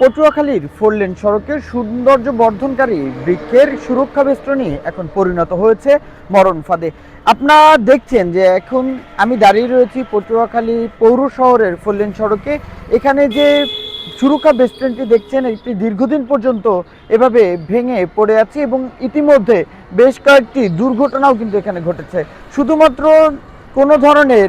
পটুয়াখালীর ফোরলেন সড়কের সৌন্দর্য বর্ধনকারী বৃক্ষের সুরক্ষা বেষ্টনী এখন পরিণত হয়েছে মরণ ফাঁদে। আপনারা দেখছেন যে এখন আমি দাঁড়িয়ে রয়েছি পটুয়াখালী পৌর শহরের ফোরলেন সড়কে। এখানে যে সুরক্ষা বেষ্টনীটি দেখছেন, এটি দীর্ঘদিন পর্যন্ত এভাবে ভেঙে পড়ে আছে এবং ইতিমধ্যে বেশ কয়েকটি দুর্ঘটনাও কিন্তু এখানে ঘটেছে। শুধুমাত্র কোনো ধরনের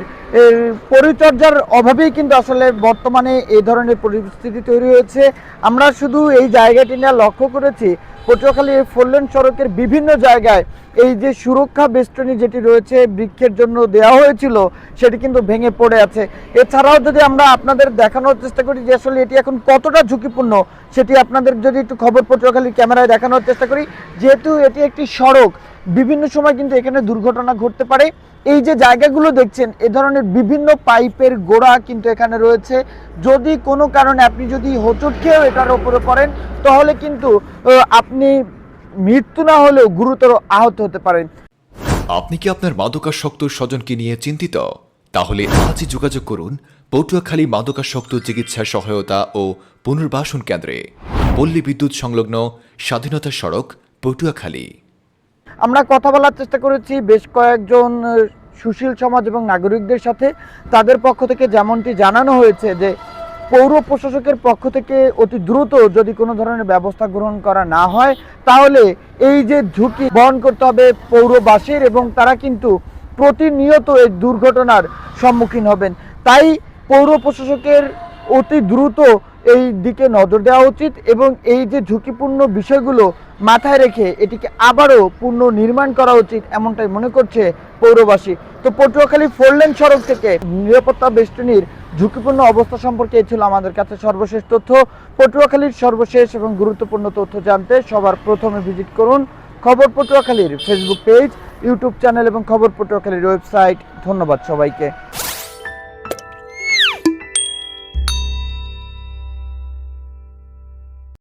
পরিচর্যার অভাবেই কিন্তু আসলে বর্তমানে এই ধরনের পরিস্থিতি তৈরি হয়েছে। আমরা শুধু এই জায়গাটি নিয়ে লক্ষ্য করেছি, পটুয়াখালী এই ফোরলেন সড়কের বিভিন্ন জায়গায় এই যে সুরক্ষা বেষ্টনী যেটি রয়েছে, বৃক্ষের জন্য দেওয়া হয়েছিল, সেটি কিন্তু ভেঙে পড়ে আছে। এছাড়াও যদি আমরা আপনাদের দেখানোর চেষ্টা করি যে আসলে এটি এখন কতটা ঝুঁকিপূর্ণ, সেটি আপনাদের যদি একটু খবর পটুয়াখালীর ক্যামেরায় দেখানোর চেষ্টা করি, যেহেতু এটি একটি সড়ক, বিভিন্ন সময় কিন্তু এখানে দুর্ঘটনা ঘটতে পারে। এই যে জায়গাগুলো দেখছেন এ ধরনের বিভিন্ন পাইপের গোড়া কিন্তু এখানে রয়েছে। যদি কোনো কারণে আপনি যদি হোঁচট খেয়েও এটার ওপরে পড়েন তাহলে কিন্তু আপনি মৃত্যু না হলেও গুরুতর আহত হতে পারেন। আপনি কি আপনার মাদকাসক্ত স্বজনকে নিয়ে চিন্তিত? তাহলে আজই যোগাযোগ করুন পটুয়াখালী মাদকাসক্ত চিকিৎসা সহায়তা ও পুনর্বাসন কেন্দ্রে। পল্লী বিদ্যুৎ সংলগ্ন স্বাধীনতা সড়ক পটুয়াখালী। আমরা কথা বলার চেষ্টা করেছি বেশ কয়েকজন সুশীল সমাজ এবং নাগরিকদের সাথে তাদের পক্ষ থেকে যেমনটি জানানো হয়েছে যে পৌর প্রশাসকের পক্ষ থেকে অতি দ্রুত যদি কোনো ধরনের ব্যবস্থা গ্রহণ করা না হয়, তাহলে এই যে ঝুঁকি বহন করতে হবে পৌরবাসীর এবং তারা কিন্তু প্রতিনিয়ত এই দুর্ঘটনার সম্মুখীন হবেন। তাই পৌর প্রশাসকের অতি দ্রুত এই দিকে নজর দেওয়া উচিত এবং এই যে ঝুঁকিপূর্ণ বিষয়গুলো মাথায় রেখে এটিকে আবারও পূর্ণ নির্মাণ করা উচিত এমনটাই মনে করছে পৌরবাসী। তো পটুয়াখালী ফোরলেন সড়ক থেকে নিরাপত্তা বেষ্টনীর ঝুঁকিপূর্ণ অবস্থা সম্পর্কে ছিল আমাদের কাছে সর্বশেষ তথ্য। পটুয়াখালীর সর্বশেষ এবং গুরুত্বপূর্ণ তথ্য জানতে সবার প্রথমে ভিজিট করুন খবর পটুয়াখালীর ফেসবুক পেজ, ইউটিউব চ্যানেল এবং খবর পটুয়াখালীর ওয়েবসাইট। ধন্যবাদ সবাইকে।